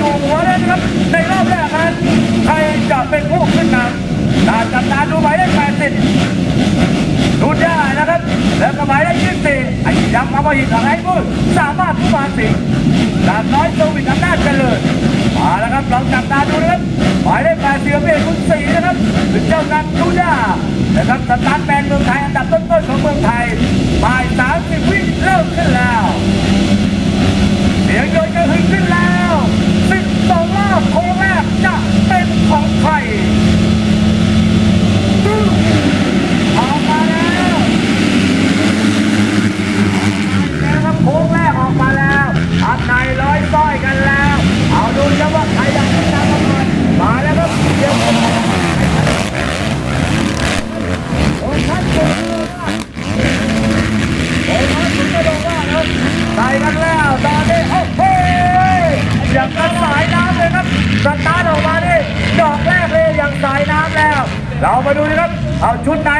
จู่หัวเลยนะครับ ในรอบแรกนั้นใครจะเป็นผู้ขึ้นนำตาจับตาดูหมายเลขแปดสิบดูได้นะครับ แล้วก็หมายเลขยี่สิบไอ้ยักษ์มาพอหินหลังไอ้พูดสามารถผู้มาสิงดาบน้อยโซวิทอำนาจเจริญมาแล้วครับลองจับตาดูนะครับหมายเลขแปดสิบเป็นคุณสีนะครับถึงเจ้านักดูด้านะครับสตาร์ทแมนเมืองไทยอันดับต้นๆของเมืองไทยบ่ายสามสิบวิเริ่มขึ้นแล้วเสียงโยนกระหึ่มขึ้นแล้วสิบสองรอบโค้งแรกจะเป็นของใครตึ้งออกมาแล้วแล้วครับโค้งแรกออกมาแล้วอันในร้อยต้อยกันแล้ว เอาดูนะว่าใครอยากจะนำมาก่อนมาแล้วครับเดี๋ยวผมโอ้ยท่านเก่งมาก โอ้ยมาถึงก็บอกว่าครับใส่กันแล้วตอนนี้โอ้โหอย่างกับสายน้ำเลยครับสตาร์ทออกมานี่ดอกแรกเลยอย่างสายน้ำแล้ว เรามาดูนะครับ เอาชุดใน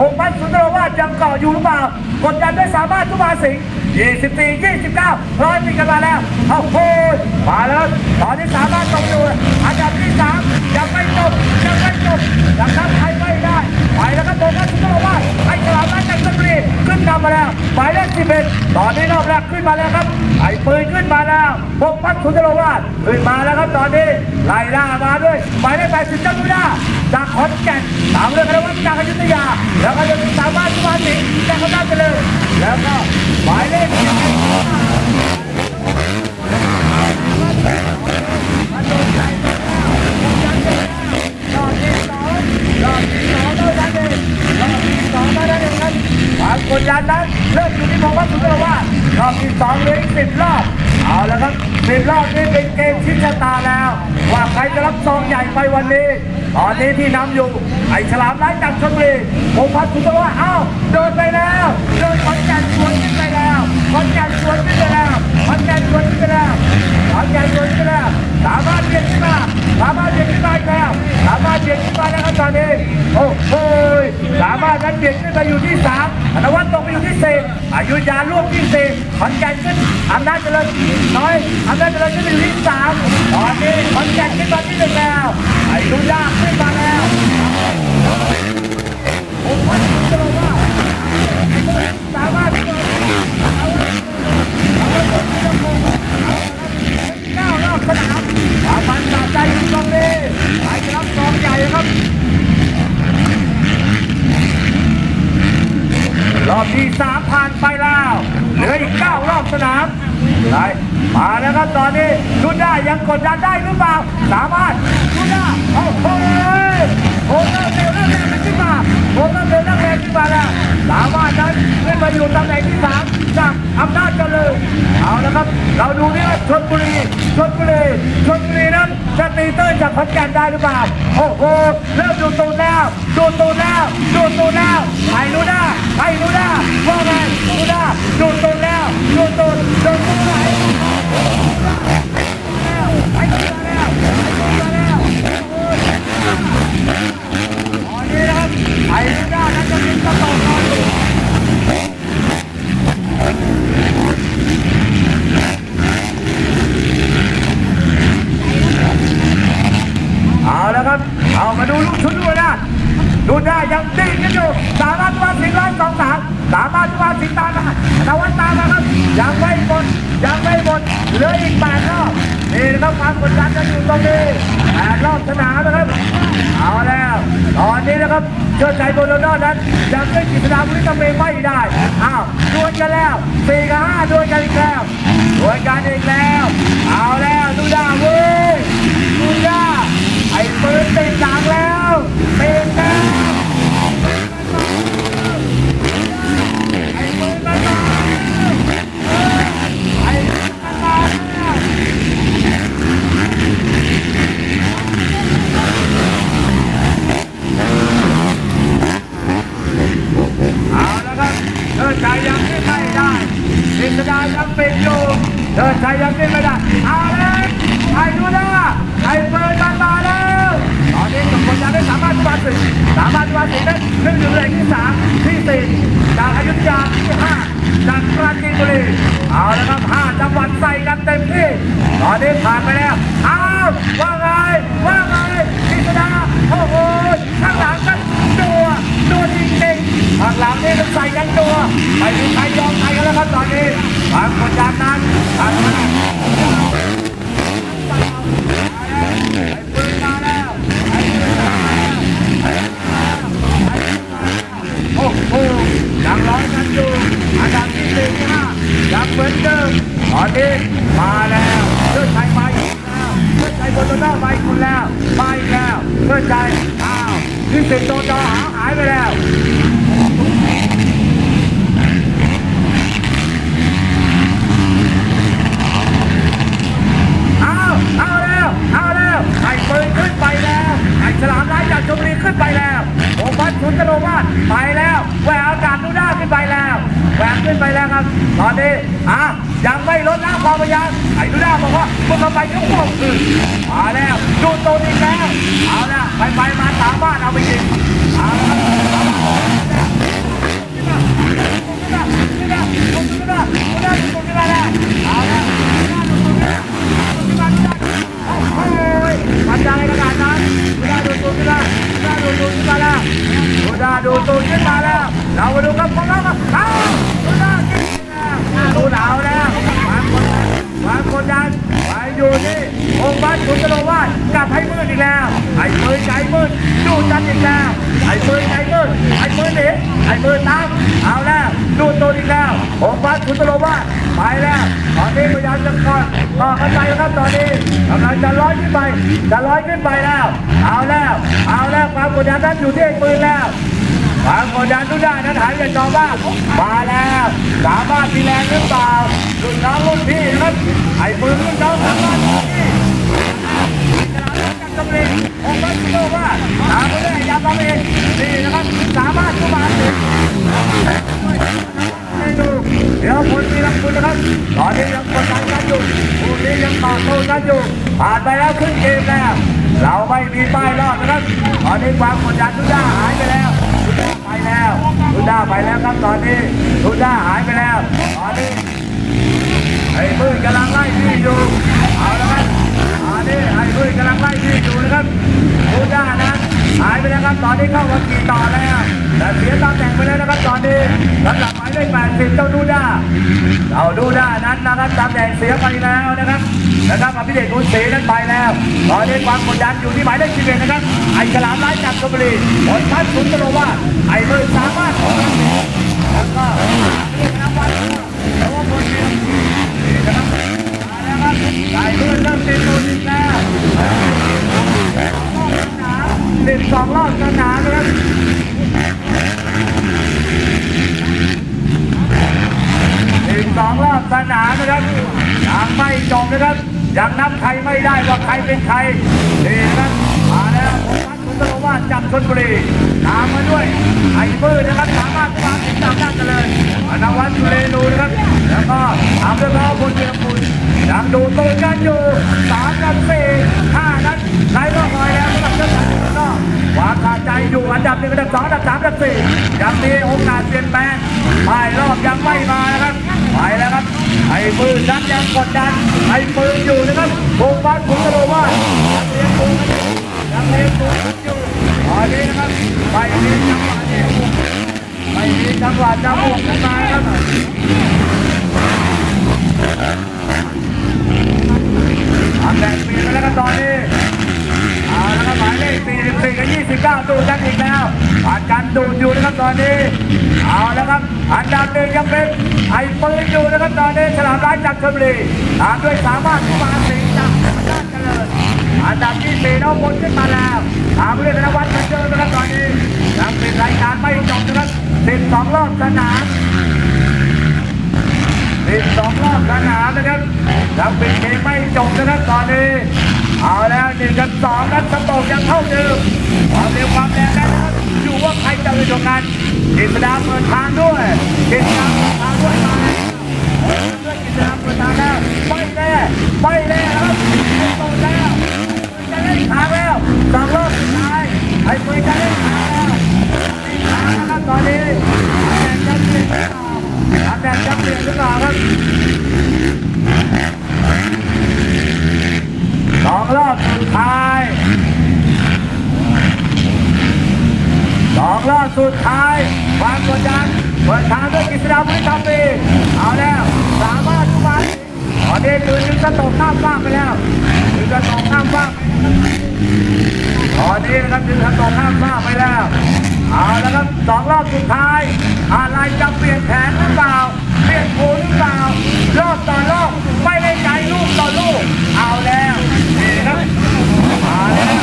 หกพันสุนทรวาสยังเกาะอยู่หรือเปล่ากดดันด้วยสามารถทุกมาสิง24 29ร้อยมีกันมาแล้วโอ้โหมาแล้วตอนนี้สามารถตกอยู่อันดับที่สามยังไม่จบยังไม่จบยังทำใครไม่ได้ไปแล้ว 11 ตอนนี้รอบแรกขึ้นมาแล้วครับไอ้ปืนขึ้นมาแล้วพวกพัดสุนทรวาสขึ้นมาแล้วครับตอนนี้ไล่ล่ามาด้วยหมายเลข80จังหวัดจากขอนแก่นตามเรื่องกันว่าจากอยุธยา แล้วก็จะสามารถทุกวันนี้จากอำนาจเจริญแล้วก็หมายเลข11 รอบที่สองรอบที่สองเท่านั้นเองรอบที่สองเท่านั้นเองครับความกดดันนั้นเริ่มอยู่ที่พงวัฒน์สุนทรวาสรอบที่ สองเหลืออีกสิบรอบเอาละครับสิบรอบนี้เป็นเกมชิงชะตาแล้ว ว่าใครจะรับซองใหญ่ไปวันนี้ตอนนี้ที่นำอยู่ไอ้ฉลามไร้จากชลบุรีพงวัฒน์สุนทรวาเอ้าโดนไปแล้วโดนขอนแก่นสวนขึ้นไปแล้วขอนแก่นสวนขึ้นไปแล้วขอนแก่นสวนขึ้นไปแล้วขอนแก่นสวนขึ้นไปแล้วสามารถเบียดขึ้นมา สามารถเบียดขึ้นมาอีกแล้วสามารถเบียดขึ้นมาแล้วครับตอนนี้โอ้โหสามารถนั้นเบียดขึ้นไปอยู่ที่สามอนวัตตกไปอยู่ที่สี่อายุยาร่วมที่สี่ขอนแก่นขึ้นอำนาจเจริญน้อยอำนาจเจริญขึ้นไปอยู่ที่สามตอนนี้ขอนแก่นขึ้นมาที่หนึ่งแล้วอายุยาขึ้นมาแล้วโอ้โหจะบอกว่าสามารถเก้ารอบสนามความมันสะใจอยู่ตรงนี้ไปรับกองใหญ่ครับ รอบที่สามผ่านไปแล้ว เหลืออีกเก้ารอบสนามไปมาแล้วครับตอนนี้ชุดได้ ยังกดดันได้หรือเปล่า สามารถชุดได้โอ้โหโอ้โหเร็วเร็วเร็วขึ้นมาโอ้โหเร็วเร็วเร็วขึ้นมาแล้วสามารถนั้นขึ้นมาอยู่ตำแหน่งที่สามจากอำนาจเจริญเอาละครับ เราดูนี่ว่าชลบุรีชลบุรีชลบุรีนั้นจะตีเต้นจากขอนแก่นได้หรือเปล่าโอ้โหเริ่มดูตูนแล้วดูตูนแล้วดูตูนแล้วไอ้นูด้าไอ้นูด้าว่าไงนูด้าดูตูนแล้วดูตูนดูตูนไหนไอ้นูด้าแล้วไอ้นูด้าแล้วโอ้ยตอนนี้นะครับไอ้นูด้านั้นจะมีกระต่อนอนอยู่ เอาแล้วครับ เอามา ดูลูกชุดด้วยนะดูได้ยังดิ้นกันอยู่สามารถว่าสิงร้อยสองสามสามารถว่าสิงตามมาตะวันตามมาครับยังไม่หมดยังไม่หมดเหลืออีกแปดรอบนี่นะครับความกดดันจะอยู่ตรงนี้แปดรอบสนามนะครับเอาแล้วตอนนี้นะครับเชิดใจโบโลน่นั้นยังไม่กิจสดาบุริตเมย์ไม่ได้อ้าวดวลกันแล้วสี่กับห้าดวลกันอีกแล้วดวลกันอีกแล้ว เอาแล้วดูด้าเว้ยดูดาไอ้ ปืนติดหลังแล้วติดแล้วไอ้ปืนมันมาไอ้ปืนมันมาแล้วเอาละครับเดินใจยังขึ้นไม่ได้กิจดายังเป็นอยู่เดินใจยังขึ้นไม่ได้ เอาเลยไอ้ดูนะไอ้ปืนมันมาแล้ว ตอนนี้กับคนยังไม่สามารถมาถึงสามารถมาถึงได้ขึ้นอยู่เลยที่สามที่สี่จากอยุธยาที่ห้าจากปราจีนบุรีเอาละครับห้าจังหวัดใส่กันเต็มที่ ตอนนี้ผ่านไปแล้วห้า ไม่มีใครยอมใครกันแล้วครับตอนนี้ความกดดันนั้นทางมาไอ้ปืนมาแล้วไปแล้วโอ้โหยังร้อยกันอยู่อันดับที่หนึ่งนะยังเหมือนเดิมตอนนี้มาแล้วเพื่อไทยมาอีกแล้วเพื่อไทยบนโต้มาอีกคนแล้วมาแล้วเพื่อไทยอ้าวที่สิบโตจอหาหายไปแล้ว เอาเอาแล้ว เอาแล้วไอ้ปืนขึ้นไปแล้วไอ้ฉลามร้ายจากชมบุรีขึ้นไปแล้วโอพันชุนตโลวาสไปแล้วแหวกอากาศดูด้าขึ้นไปแล้วแหวกขึ้นไปแล้วครับ ตอนนี้อะยังไม่ลดละความพยายามไอ้ดูด้าบอกว่าพวกเราไปก็พวกอื่นมาแล้วดูตัวนี้แล้วเอาละไปไปมาสามารถเอาไปยิงเอาละขึ้นมาขึ้นมาขึ้นมาขึ้นมาขึ้นมาขึ้นมาขึ้นมาแล้วเอาละขึ้นมาขึ้นมา โอ้ยมันได้ขนาดนั้นดูดาดูตูนขึ้นมาดูดาดูตูนขึ้นมาแล้วดูดาดูตูนขึ้นมาแล้ว เรามาดูครับของเราครับเอาดูดาขึ้นแล้วดูดาวแล้ววางกดดัน วางกดดันไปอยู่นี่องค์บ้านคุณกระโดดว่ากลับให้มืดอีกแล้วไอ้มือใจมืดดูจันทร์อีกแล้วไอ้มือใจมืดไอ้มือหนีไอ้มือตามเอาแล้วดูตูนอีกแล้วองค์บ้านคุณกระโดดว่าไปแล้วตอนนี้พยายามจะกอดต่อกันไปแล้วครับตอนนี้กำลังจะลอยขึ้นไปจะลอยขึ้นไปแล้ว เอาแล้ว เอาแล้วความกดดันนั้นอยู่ที่ไอ้ปืนแล้ว ความกดดันทุกด้านนั้นหายไปต่อบ้างมาแล้วสามารถมีแรงหรือเปล่ารุ่นน้องรุ่นพี่นะครับไอ้ปืนรุ่นน้องสามารถรุ่นพี่กำลังองค์พระสุโขว่าตามไปเลยยาบำเองนี่นะครับสามารถเข้ามาถึงเดี๋ยวคนมีรักคุณนะครับตอนนี้ยังกดดันกันอยู่คู่นี้ยังต่อสู้กันอยู่ผ่านไปแล้วครึ่งเกมแล้ว เราไม่มีป้ายรอดนะครับ ตอนนี้ความกดดันทุกด้าหายไปแล้ว ไปแล้วทุด้าไปแล้วครับตอนนี้ทุด้าหายไปแล้วตอนนี้ไอ้มืดกำลังไล่ที่อยู่เอาละครับตอนนี้ไอ้มืดกำลังไล่ที่อยู่นะครับทุด้านั้นหายไปแล้วครับตอนนี้เข้ามากี่ต่อแล้วแต่เสียตำแหน่งไปแล้วนะครับตอนนี้สำหรับหมายเลข80เจ้าดูด้าเอาดูด้านั้นนะครับตำแหน่งเสียไปแล้วนะครับ นะครับอภิเดชกุลศรีนั้นไปแล้วตอนนี้ความกดดันอยู่ที่หมายเลข11นะครับ ไอ้ฉลามร้ายจากชลบุรีผลทัดสุนทรวาสไอ้มือสามารถแล้วก็เรียกนะวันแล้วว่าคนเดียวนะครับมาแล้วครับอ้มือเริ่มติดตัวอีกแล้วสิบสองรอบสนามนะครับ รอบสนามนะครับยังไม่จบนะครับยังนับใครไม่ได้ว่าใครเป็นใครนี่นะครับมาแล้วผมพันคุณตะว่าจากชนบุรีตามมาด้วยไอ้มือนะครับสามารถวางถึงตามด้านกันเลยอนวัฒน์สุเรนูนะครับ แล้วก็ตามด้วยพระบุญเกียรติคุณยังดูตัวกันอยู่สามกับสี่ห้านั้นไหลก็คอยแล้วสำหรับเจ้าชายก็วางขาใจอยู่อันดับหนึ่งอันดับสองอันดับสามอันดับสี่ยังมีโอกาสเปลี่ยนแปลงป้ายรอบยังไม่มานะครับไปแล้วครับไอ้ ปืนดันยังกดดันไอ้ปืนอยู่นะครับวงบ้านผมก็รู้ว่าดังเลี้ยงปืนยังเลี้ยงปืนอยู่ตอนนี้นะครับไม่มีจังหวะเดียวไม่มีจังหวะจะบุกขึ้นมาครับทำแบ่งเปลี่ยนไปแล้วกันตอนนี้ 44กับ29ดูกันอีกแล้วผ่านการดูอยู่นะครับตอนนี้เอาละครับอันดับหนึ่งยังเป็นไอ้ปืนอยู่นะครับตอนนี้ฉลามร้ายจากชลบุรีตามด้วยสามารถที่มาสิงจากด้านเจริญอันดับที่สี่น้องบนขึ้นมาแล้วตามด้วยธนวัฒน์เหมือนเดิมนะครับตอนนี้ยังเป็นรายการไม่จบนะครับ12รอบสนามสิบสองรอบสนามนะครับยังเป็นเกมไม่จบนะครับตอนนี้ เอาแล้วหนึ่งกับสองนั้นสโตกยังเท่าเดิมความเร็วความแรงนะครับอยู่ว่าใครจะเป็นตรงนั้นกิษดาเปิดทางด้วยกิษดาเปิดทางด้วยมาแล้วด้วยกิษดาเปิดทางแล้วไม่แน่ไม่แน่ครับไม่ตรงแล้วจะเล่นทางแล้วสองรอบสุดท้ายไอ้ปืนจะเล่นทางแล้วทางนะครับตอนนี้ สุดท้ายวางกดจันเปิดทางด้วยกิษดาบุรีทำปีเอาแล้วสามารถทุกวันตอนนี้คือถึงกระตกข้ามฟากไปแล้วถึงกระตกข้ามฟากตอนนี้นะครับถึงกระตกข้ามฟากไปแล้วเอาแล้วครับสองรอบสุดท้าย อะไรจะเปลี่ยนแผนหรือเปล่า เปลี่ยนโผหรือเปล่ารอบต่อรอบไม่ได้ใจลูกต่อลูกเอาแล้วนี่ครับเอาแล้ว